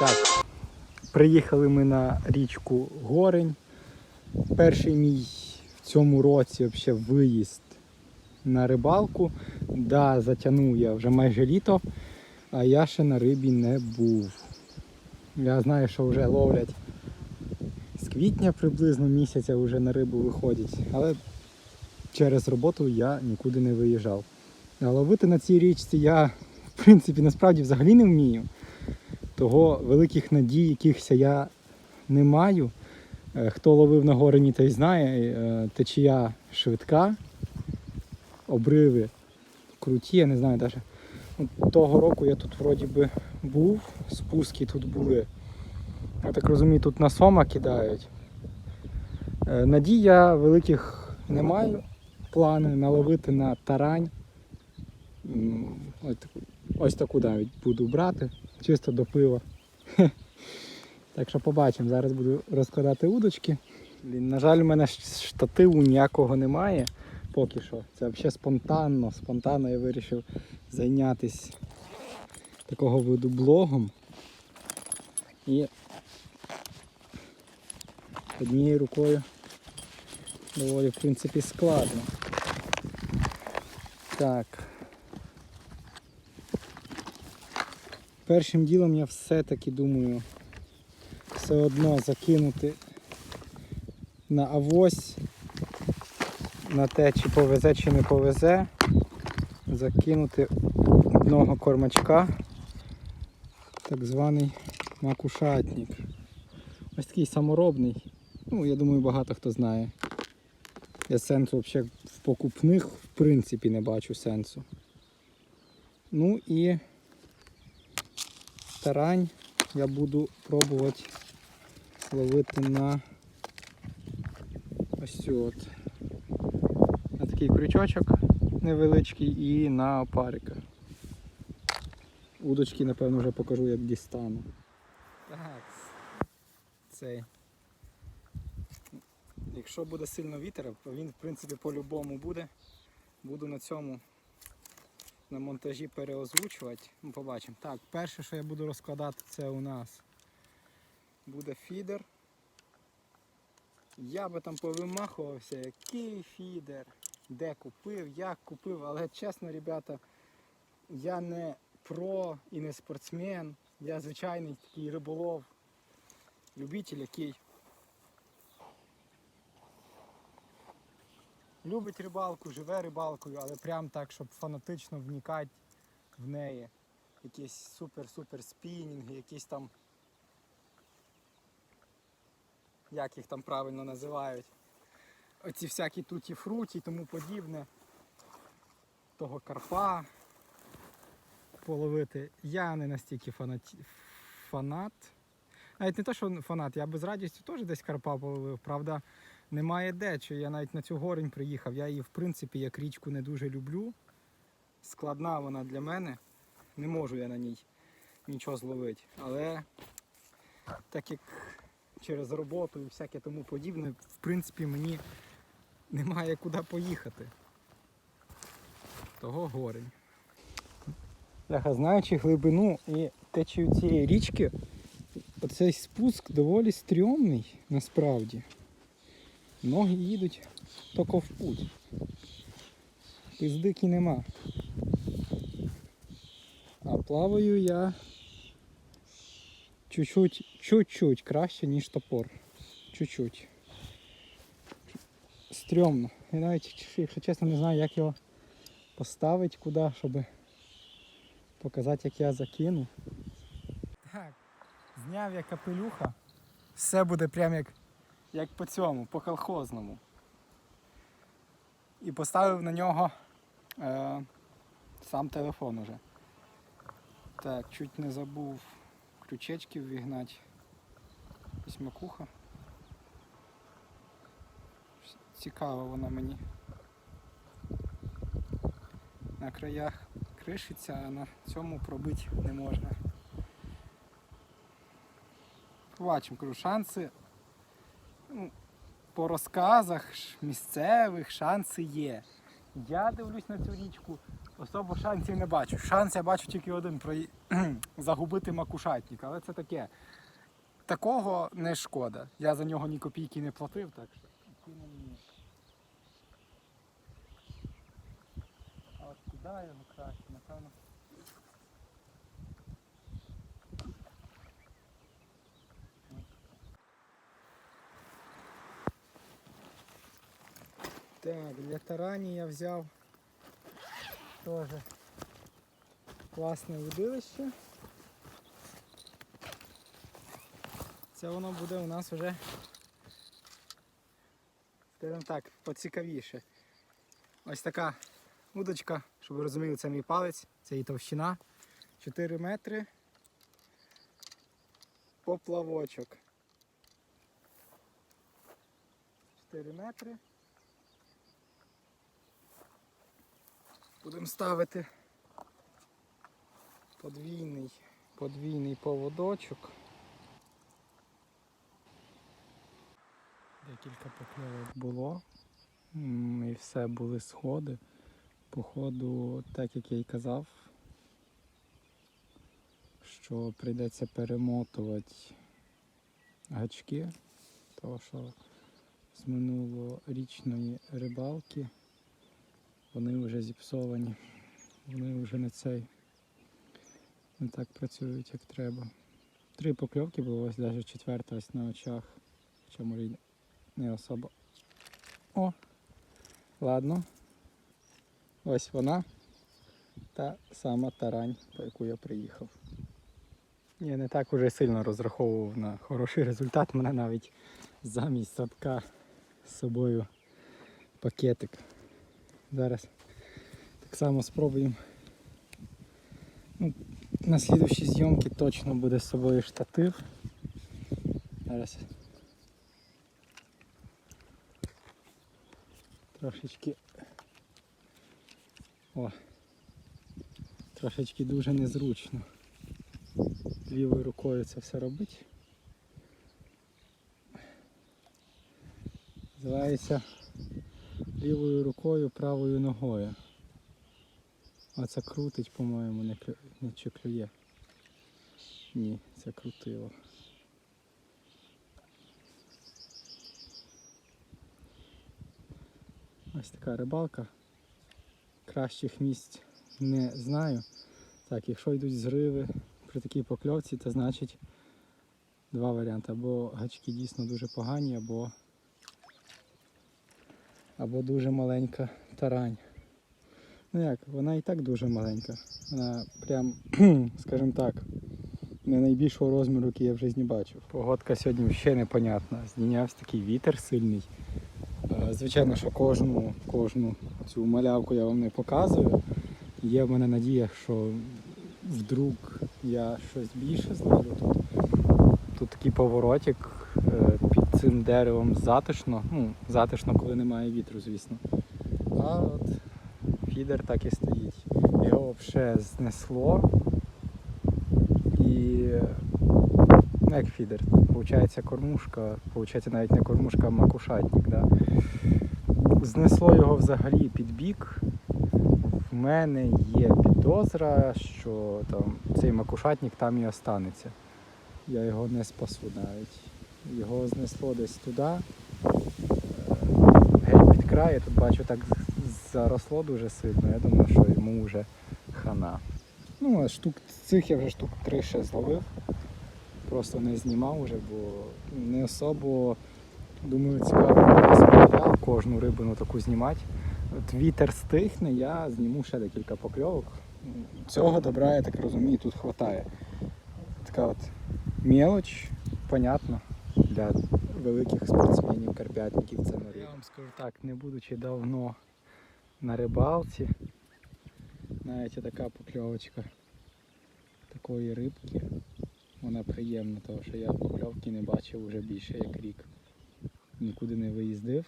Так, приїхали ми на річку Горень. Перший мій в цьому році взагалі виїзд на рибалку. Да, затягнув я вже майже літо, а я ще на рибі не був. Я знаю, що вже ловлять з квітня приблизно місяця вже на рибу виходять, але через роботу я нікуди не виїжджав. А ловити на цій річці я, в принципі, насправді взагалі не вмію. Того великих надій якихось я не маю. Е, Хто ловив на горені, той знає, е, течія швидка, обриви круті, я не знаю навіть. Того року я тут вроді би був, спуски тут були. Я так розумію, тут на сома кидають. Е, Надій я великих не маю. Плани наловити на тарань. Ось таку навіть буду брати, чисто до пива. Так що побачимо. Зараз буду розкладати удочки. Блін, на жаль, у мене штативу ніякого немає поки що. Це взагалі спонтанно. Спонтанно я вирішив зайнятися такого виду блогом. І однією рукою доволі в принципі складно. Так. Першим ділом я все-таки думаю все одно закинути на авось, на те, чи повезе, чи не повезе, закинути одного кормачка, так званий макушатник. Ось такий саморобний. Ну, я думаю, багато хто знає. Я сенсу взагалі в покупних в принципі не бачу сенсу. Ну і тарань я буду пробувати ловити на ось от. На такий крючочок невеличкий і на опарика. Удочки, напевно, вже покажу, як дістану. Так. Цей. Якщо буде сильно вітер, він в принципі по-любому буде. Буду на цьому на монтажі переозвучувати. Ну, побачимо. Так, перше, що я буду розкладати, це у нас буде фідер. Я би там повимахувався, який фідер, де купив, як купив, але чесно, ребята, я не про і не спортсмен, я звичайний такий риболов, любитель, який любить рибалку, живе рибалкою, але прям так, щоб фанатично вникати в неї. Якісь супер-супер спінінги, якісь там. Як їх там правильно називають. Оці всякі туті фруті і тому подібне. Того карпа половити. Я не настільки фанат. фанат. Навіть не те, що фанат, я би з радістю теж десь карпа половив. Правда, немає де, що я навіть на цю горень приїхав. Я її в принципі як річку не дуже люблю. Складна вона для мене. Не можу я на ній нічого зловити. Але так як через роботу і всяке тому подібне, в принципі, мені немає куди поїхати. Того горень. Бляха, знаючи глибину і течію цієї річки, оцей спуск доволі стрьомний насправді. Ноги їдуть тільки в путь. Пиздики нема. А плаваю я чуть-чуть, чуть-чуть краще, ніж топор. Чуть-чуть. Стрьомно. Я навіть, якщо чесно, не знаю, як його поставити куди, щоб показати, як я закину. Так, зняв я капелюха. Все буде прям як, як по цьому, по колхозному. І поставив на нього е, сам телефон уже. Так, чуть не забув крючечки ввігнати. Ось макуха. Цікава вона мені. На краях кришиться, а на цьому пробити не можна. Побачимо, кажу. Ну, по розказах місцевих шанси є. Я дивлюсь на цю річку, особо шансів не бачу. Шанс я бачу тільки один про загубити макушатник, але це таке. Такого не шкода. Я за нього ні копійки не платив, так що. А от куди його краще, напевно. Так, для тарані я взяв теж класне удилище. Це воно буде у нас вже, скажімо так, поцікавіше. Ось така удочка, щоб ви розуміли, це мій палець, це її товщина. 4 метри. Поплавочок. 4 метри. Будемо ставити подвійний, подвійний поводочок. Декілька покльовок було. І все були сходи. Походу, так як я й казав, що прийдеться перемотувати гачки, тому що з минулорічної рибалки вони вже зіпсовані. Вони вже не цей не так працюють, як треба. Три покльовки було, ось навіть четверта ось на очах. Хоча може й не особо. О! Ладно. Ось вона. Та сама тарань, по яку я приїхав. Я не так уже сильно розраховував на хороший результат. Мене навіть замість садка з собою пакетик. Зараз так само спробуємо. Ну, на слідущій зйомці точно буде з собою штатив. Зараз трошечки. О, трошечки дуже незручно. Лівою рукою це все робити. Називається лівою рукою, правою ногою. А це крутить, по-моєму, не, клю... не чи клює. Ні, це крутило. Ось така рибалка. Кращих місць не знаю. Так, якщо йдуть зриви при такій покльовці, то значить два варіанти. Або гачки дійсно дуже погані, або, або дуже маленька тарань. Ну як, вона і так дуже маленька. Вона прям, скажімо так, не найбільшого розміру, який я в житті бачив. Погодка сьогодні ще непонятна. Здійнявся такий вітер сильний. Е, Звичайно, що кожну, кожну цю малявку я вам не показую. Є в мене надія, що вдруг я щось більше зловлю тут. Тут такий поворотик під цим деревом затишно. Ну, затишно, коли немає вітру, звісно. А от фідер так і стоїть. Його взагалі знесло. І ну, як фідер, Получається кормушка, получається навіть не кормушка, а макушатник. Да? Знесло його взагалі під бік. В мене є підозра, що там цей макушатник там і останеться. Я його не спасу навіть. Його знесло десь туди. Е, Геть під край, я тут бачу так заросло дуже сильно. Я думаю, що йому вже хана. Ну, а штук цих я вже штук три ще зловив. Просто не знімав вже, бо не особо думаю, цікаво кожну рибину таку знімати. От вітер стихне, я зніму ще декілька покльовок. Цього добра, я так розумію, тут вистачає. Така от мелоч, понятно, для великих спортсменів, карпятників це не Я вам скажу так, не будучи давно на рибалці, навіть така покльовочка такої рибки, вона приємна, тому що я покльовки не бачив вже більше як рік. Нікуди не виїздив.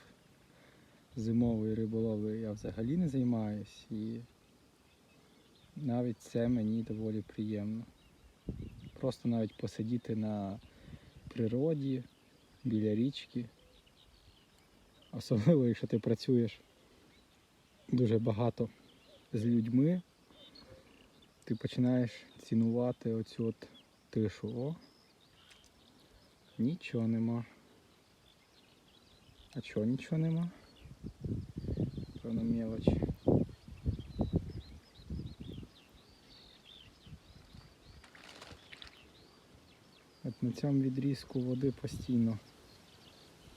Зимовою риболовлею я взагалі не займаюсь і навіть це мені доволі приємно. Просто навіть посидіти на природі, біля річки. Особливо, якщо ти працюєш дуже багато з людьми, ти починаєш цінувати оцю от тишу. О, нічого нема. А чого нічого нема? Певно мелоч. От на цьому відрізку води постійно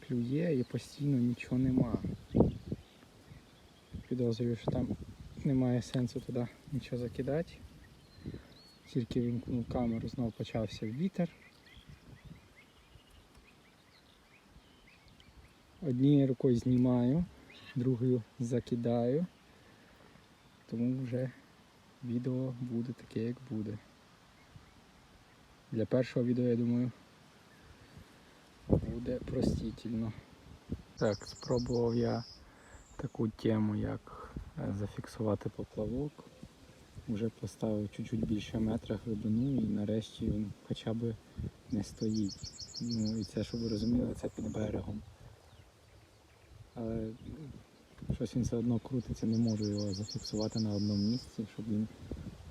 клює і постійно нічого нема. Підозрюю, що там немає сенсу туди нічого закидати. Тільки вімкнув камеру, знову почався вітер. Однією рукою знімаю, другою закидаю. Тому вже відео буде таке, як буде. Для першого відео, я думаю, буде простительно. Так, спробував я таку тему, як е, зафіксувати поплавок. Вже поставив чуть-чуть більше метра глибину і нарешті він хоча б не стоїть. Ну і це, щоб ви розуміли, це під берегом. Але щось він все одно крутиться, не можу його зафіксувати на одному місці, щоб він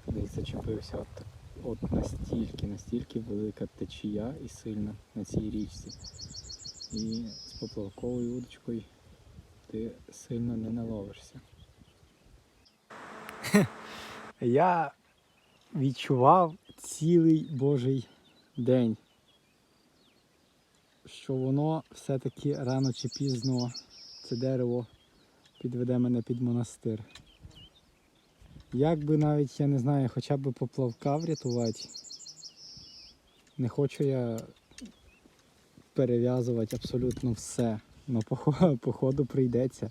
десь зачепився. От, от настільки, настільки велика течія і сильна на цій річці. І з поплавковою удочкою ти сильно не наловишся. Я відчував цілий божий день, що воно все-таки рано чи пізно це дерево підведе мене під монастир. Як би навіть, я не знаю, хоча б поплавка врятувати, не хочу я перев'язувати абсолютно все. Ну, по, по прийдеться.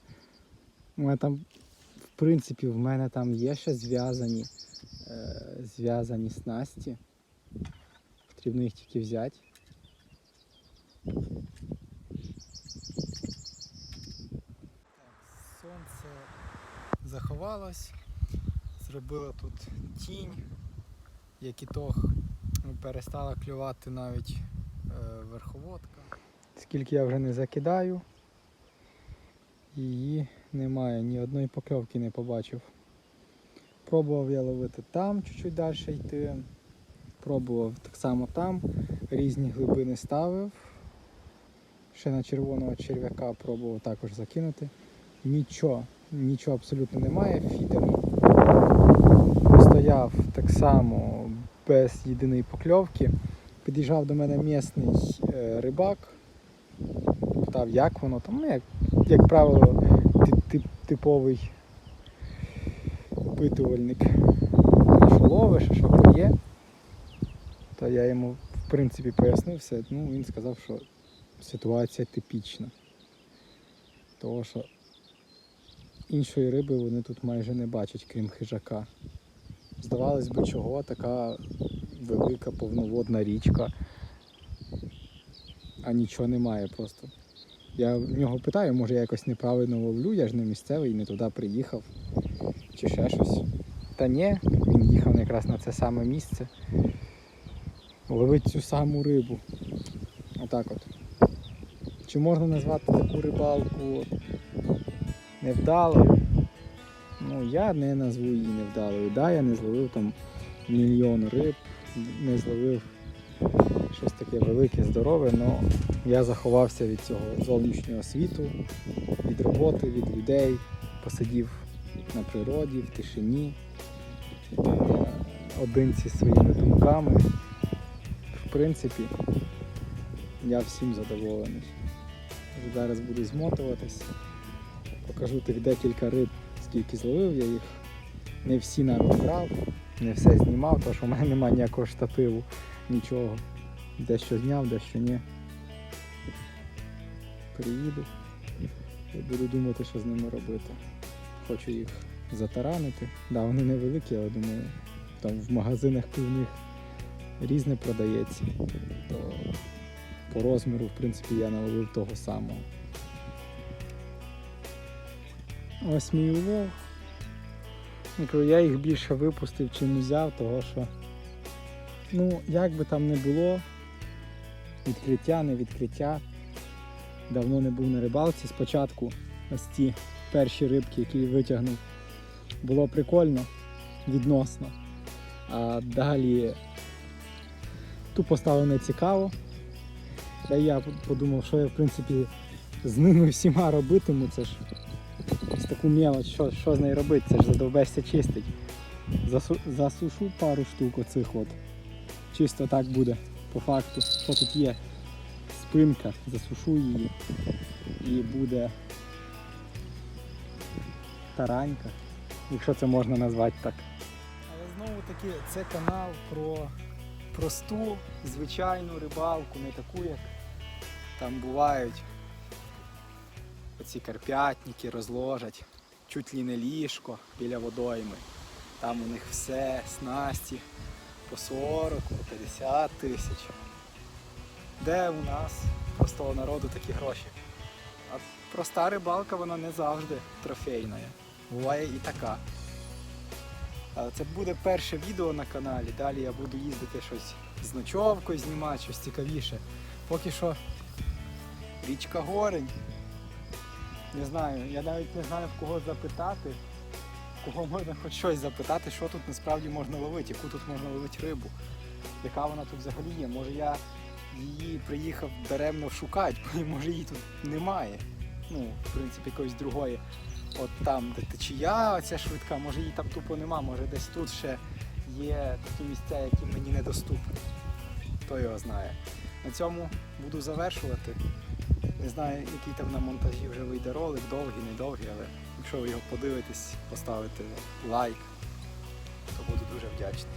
У мене там, в принципі, в мене там є ще зв'язані, е, зв'язані снасті. Потрібно їх тільки взяти. Сонце заховалось, зробило тут тінь, як ітог перестала клювати навіть е, верховодка. Скільки я вже не закидаю, її немає, ні одної покльовки не побачив. Пробував я ловити там, чуть-чуть далі йти. Пробував так само там, різні глибини ставив. Ще на червоного черв'яка пробував також закинути. Нічого, нічого абсолютно немає. Фідер стояв так само без єдиної покльовки. Під'їжджав до мене місний е, рибак, питав, як воно там, ну, як, як правило, тип, тип, типовий опитувальник. Що ловиш, що клює. То я йому в принципі пояснив все. Ну, він сказав, що ситуація типічна. Того, що іншої риби вони тут майже не бачать, крім хижака. Здавалось би, чого така велика повноводна річка, а нічого немає просто. Я в нього питаю, може я якось неправильно ловлю, я ж не місцевий, не туди приїхав, чи ще щось. Та ні, він їхав якраз на це саме місце. Ловить цю саму рибу. Отак от. Чи можна назвати таку рибалку невдалою? Ну, я не назву її невдалою. Да, я не зловив там мільйон риб, не зловив щось таке велике, здорове, але я заховався від цього зовнішнього світу, від роботи, від людей, посидів на природі, в тишині, е, один зі своїми думками. В принципі, я всім задоволений. Зараз буду змотуватись, покажу тих декілька риб, скільки зловив я їх. Не всі навіть брав, не все знімав, тому що в мене немає ніякого штативу, нічого. Дещо зняв, дещо ні. Приїду і буду думати, що з ними робити. Хочу їх затаранити. Да, вони невеликі, але думаю, там в магазинах пивних різне продається. То по розміру, в принципі, я наловив того самого. Ось мій улов. Я їх більше випустив, чим взяв, того що, ну, як би там не було, відкриття, не відкриття. Давно не був на рибалці. Спочатку ось ці перші рибки, які витягнув, було прикольно відносно. А далі тупо стало не цікаво. Та я подумав, що я в принципі з ними всіма робитиму. Це ж ось таку мелоч, що, що з нею робити, це ж задовбешся чистить. Засу, засушу пару штук оцих от. Чисто так буде, по факту. Що тут є? Спинка, засушу її і буде таранька, якщо це можна назвати так. Але знову таки це канал про просту, звичайну рибалку, не таку, як там бувають оці карп'ятники розложать, чуть ли не ліжко біля водойми. Там у них все, снасті по 40, по 50 тисяч. Де у нас простого народу такі гроші? А проста рибалка вона не завжди трофейна. Буває і така. Це буде перше відео на каналі. Далі я буду їздити щось з ночовкою знімати, щось цікавіше. Поки що річка Горень. Не знаю, я навіть не знаю в кого запитати, кого можна хоч щось запитати, що тут насправді можна ловити, яку тут можна ловити рибу, яка вона тут взагалі є. Може я її приїхав даремно шукати, може її тут немає. Ну, в принципі, якоїсь другої. От там, де течія, оця швидка, може її там тупо нема, може десь тут ще є такі місця, які мені недоступні. Хто його знає. На цьому буду завершувати. Не знаю, який там на монтажі вже вийде ролик, довгий, недовгий, але якщо ви його подивитесь, поставите лайк, то буду дуже вдячний.